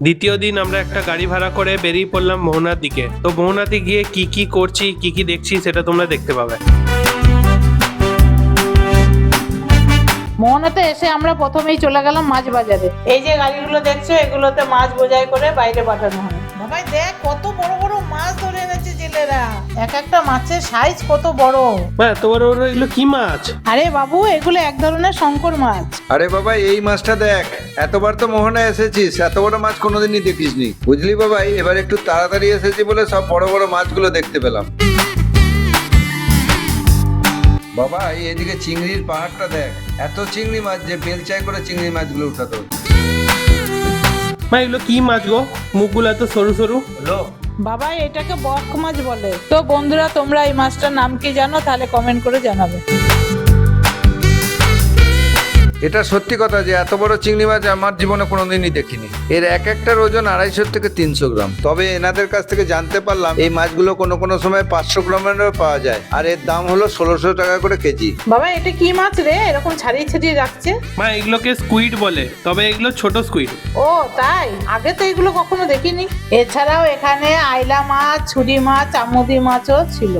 দ্বিতীয় দিন আমরা একটা গাড়ি ভাড়া করে বেরিয়ে পড়লাম মোহনার দিকে। তো মোহনাতে গিয়ে কি কি করছি কি কি দেখছি সেটা তোমরা দেখতে পাবে। মোহনাতে এসে আমরা প্রথমেই চলে গেলাম মাছ বাজারে। এই যে গাড়িগুলো দেখছ এগুলোতে মাছ বোঝাই করে বাইরে পাঠানো হয় বাবাই দেখ কত বড় বড় মাছ ধরে এনেছে জেলেরা। এক একটা মাছের সাইজ কত বড়। হ্যাঁ তোমার ওরা এগুলো কি মাছ? আরে বাবু এগুলো এক ধরনের শঙ্কর মাছ। আরে বাবা এই মাছটা দেখ এতবার তো মোহনা এসেছিস এত বড় মাছ কোনোদিনই দেখিসনি। বুঝলি বাবাই এবার একটু তাড়াতাড়ি এসেছি বলে সব বড় বড় মাছগুলো দেখতে পেলাম। বাবা এই এদিকে চিংড়ির পাহাড়টা দেখ এত চিংড়ি মাছ যে বেলচাই করে চিংড়ি মাছগুলো উঠাতে। হচ্ছে মা এগুলো কি মাছ গো? মুখগুলো এত সরু সরু। বাবা এটাকে বক মাছ বলে। তো বন্ধুরা তোমরা এই মাছটার নাম কি জানো? তাহলে কমেন্ট করে জানাবে। এটা সত্যি কথা যে এত বড় চিংড়ি মাছ আমার জীবনে কোনোদিনই দেখিনি। এর এক একটার ওজন আড়াইশো থেকে তিনশো গ্রাম। তবে এনাদের কাছ থেকে জানতে পারলাম এই মাছগুলো কোনো কোনো সময় পাঁচশো গ্রামেরও পাওয়া যায়। আর এর দাম হলো ষোলোশো টাকা করে কেজি। বাবা এটা কি মাছ রে? এরকম ছাড়িয়ে ছাড়িয়ে রাখছে? মা এগুলোকে স্কুইড বলে। তবে এগুলো ছোট স্কুইড ও তাই? আগে তো এগুলো কখনো দেখিনি। এছাড়াও এখানে আইলা মাছ ছুরি মাছ চামুদি মাছও ছিল।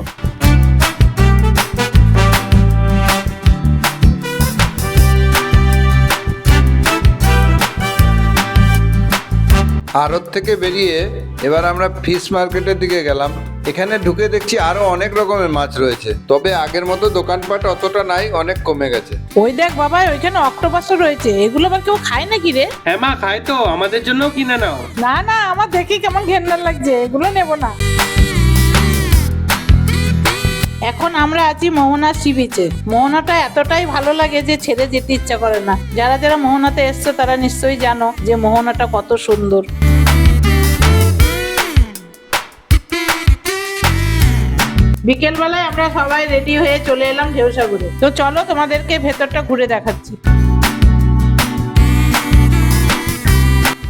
আড়ত থেকে বেরিয়ে এবার আমরা ফিশ মার্কেটের দিকে গেলাম। এখানে ঢুকে দেখছি আরও অনেক রকমের মাছ রয়েছে। তবে আগের মতো দোকানপাট অতটা নাই অনেক কমে গেছে। ওই দেখ বাবা ওইখানে অক্টোপাসও রয়েছে। এগুলো আবার কেউ খায় নাকি রে? হ্যাঁ মা খায় তো। আমাদের জন্য কিনে নাও। না না আমার দেখি কেমন ঘেন্না লাগছে। এগুলো নেব না। এখন আমরা আছি মোহনা সি বিচে মোহনাটা এতটাই ভালো লাগে যে ছেড়ে যেতে ইচ্ছা করে না। যারা যারা মোহনাতে এসছে তারা নিশ্চয়ই জানো যে মোহনাটা কত সুন্দর। বিকেল বেলায় আমরা সবাই রেডি হয়ে চলে এলাম ঢেউসাগরে। তো চলো তোমাদেরকে ভেতরটা ঘুরে দেখাচ্ছি।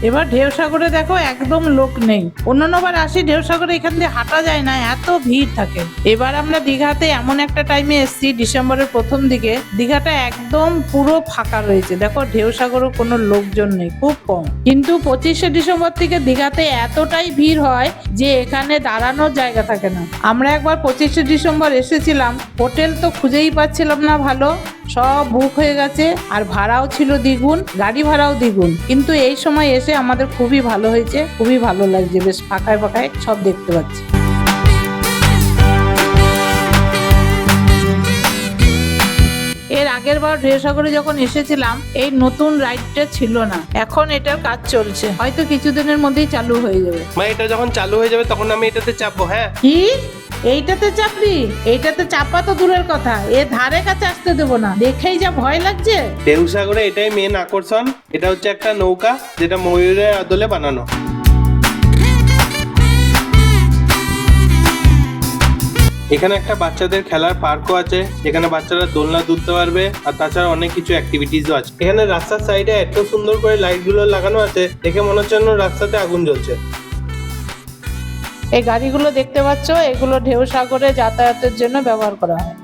এবার ঢেউসাগরে দেখো একদম লোক নেই। অন্যান্যবার আসি ঢেউসাগরে এখান দিয়ে হাঁটা যায় না, এত ভিড় থাকে। এবার আমরা দীঘাতে এমন একটা টাইমে এসেছি ডিসেম্বরের প্রথম দিকে। দীঘাটা একদম পুরো ফাঁকা রয়েছে। দেখো ঢেউসাগরও কোনো লোকজন নেই, খুব কম। কিন্তু পঁচিশে ডিসেম্বর থেকে দীঘাতে এতটাই ভিড় হয় যে এখানে দাঁড়ানোর জায়গা থাকে না। আমরা একবার পঁচিশে ডিসেম্বর এসেছিলাম। হোটেল তো খুঁজেই পাচ্ছিলাম না ভালো। সব বুক হয়ে গেছে আর ভাড়াও ছিল দ্বিগুণ গাড়ি ভাড়াও দ্বিগুণ। কিন্তু এই সময় এসে আমাদের খুবই ভালো হয়েছে খুবই ভালো লাগছে বেশ ফাঁকায় ফাঁকায় সব দেখতে পাচ্ছি। এর আগের বার ঢেউসাগরে যখন এসেছিলাম এই নতুন রাইডটা ছিল না। এখন এটার কাজ চলছে। হয়তো কিছুদিনের মধ্যেই চালু হয়ে যাবে। মা এটা যখন চালু হয়ে যাবে তখন আমি এটাতে চাপবো হ্যাঁ? কি? এইটাতে চাপবি, এইটাতে চাপা তো দূরের কথা, এ ধারে কাছে আসতে দেবো না, দেখেই যা ভয় লাগছে। ঢেউসাগরে এটাই মেন আকর্ষণ, এটা হচ্ছে একটা নৌকা যেটা ময়ূরের আদলে বানানো। এখানে একটা বাচ্চাদের খেলার পার্কও আছে, যেখানে বাচ্চারা দোলনা দুলতে পারবে, আর তাছাড়া অনেক কিছু অ্যাক্টিভিটিসও আছে। এখানে রাস্তার সাইডে এত সুন্দর করে লাইটগুলো লাগানো আছে, দেখে মনে হচ্ছে রাস্তাতে আগুন জ্বলছে। এই গাড়িগুলো দেখতে পাচ্ছ, এগুলো ঢেউ সাগরে যাতায়াতের জন্য ব্যবহার করা হয়।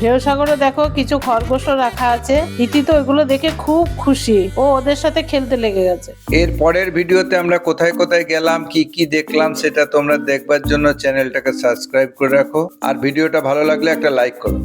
ঢেউ সাগরে দেখো কিছু খরগোশও রাখা আছে। ইতি তো এগুলো দেখে খুব খুশি। ও ওদের সাথে খেলতে লেগে গেছে। এর পরের ভিডিওতে আমরা কোথায় কোথায় গেলাম, কি কি দেখলাম সেটা তোমরা দেখবার জন্য চ্যানেলটাকে সাবস্ক্রাইব করে রাখো। আর ভিডিওটা ভালো লাগলে একটা লাইক করো।